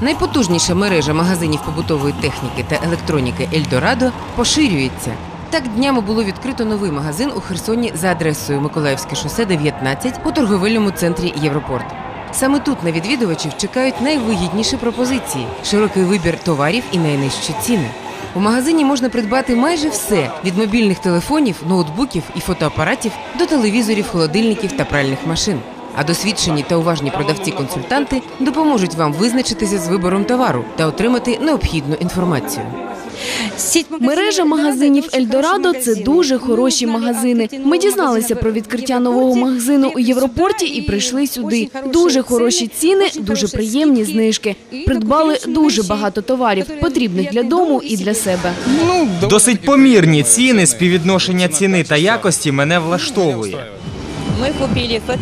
Найпотужніша мережа магазинів побутової техніки та електроніки Ельдорадо поширюється. Так днями було відкрито новий магазин у Херсоні за адресою Миколаївське шосе 19 у торговельному центрі Європорт. Саме тут на відвідувачів чекають найвигідніші пропозиції, широкий вибір товарів і найнижчі ціни. У магазині можна придбати майже все від мобільних телефонів, ноутбуків і фотоапаратів до телевізорів, холодильників та пральних машин. А досвідчені та уважні продавці-консультанти допоможуть вам визначитися з вибором товару та отримати необхідну інформацію. Мережа магазинів Ельдорадо це дуже хороші магазини. Ми дізналися про відкриття нового магазину у Європорті і прийшли сюди. Дуже хороші ціни, дуже приємні знижки. Придбали дуже багато товарів, потрібних для дому і для себе. Досить помірні ціни, співвідношення ціни та якості мене влаштовує.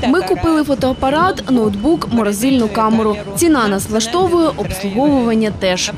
Ми купили фотоапарат. Ноутбук, морозильну камеру. Ціна нас влаштовує, обслуговування теж.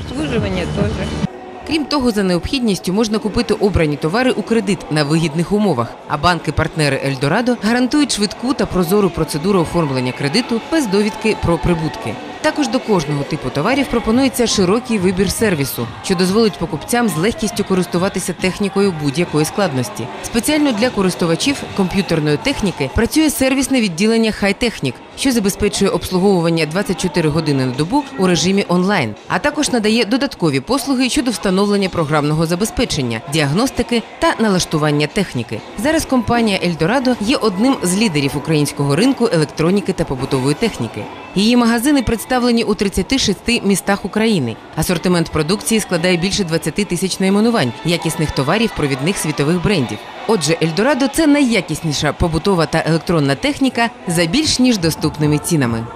Крім того, за необхідністю можна купити обрані товари у кредит на вигідних умовах. А банки-партнери Ельдорадо гарантують швидку та прозору процедуру оформлення кредиту без довідки про прибутки. Також до кожного типу товарів пропонується широкий вибір сервісу, що дозволить покупцям з легкістю користуватися технікою будь-якої складності. Спеціально для користувачів комп'ютерної техніки працює сервісне відділення Хайтехнік, що забезпечує обслуговування 24 години на добу у режимі онлайн, а також надає додаткові послуги щодо встановлення програмного забезпечення, діагностики та налаштування техніки. Зараз компанія Ельдорадо є одним з лідерів українського ринку електроніки та побутової техніки. Її магазини представлені у 36 містах України. Асортимент продукції складає більше 20 тисяч найменувань, якісних товарів провідних світових брендів. Отже, Ельдорадо це найякісніша побутова та електронна техніка за більш ніж доступними цінами.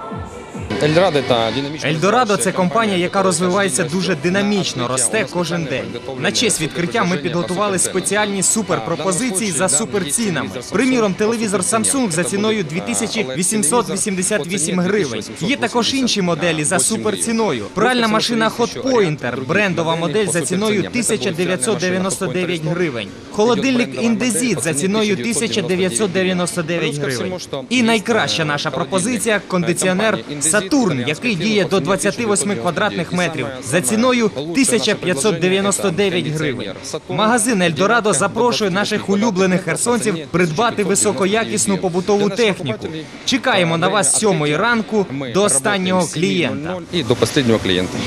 Ельдорадо це динамічна Ельдорадо це компанія, яка розвивається дуже динамічно, росте кожен день. На честь відкриття ми підготували спеціальні суперпропозиції за суперцінами. Приміром, телевізор Samsung за ціною 2888 гривень. Є також інші моделі за суперціною. Пральна машина Hot Pointer, брендова модель за ціною 1999 гривень. Холодильник Індезіт за ціною 1999 гривень. І найкраща наша пропозиція кондиціонер Сатурн, який діє до 28 квадратних метрів за ціною 1599 гривень. Магазин Ельдорадо запрошує наших улюблених херсонців придбати високоякісну побутову техніку. Чекаємо на вас сьомої ранку до останнього клієнта. І до останнього клієнта.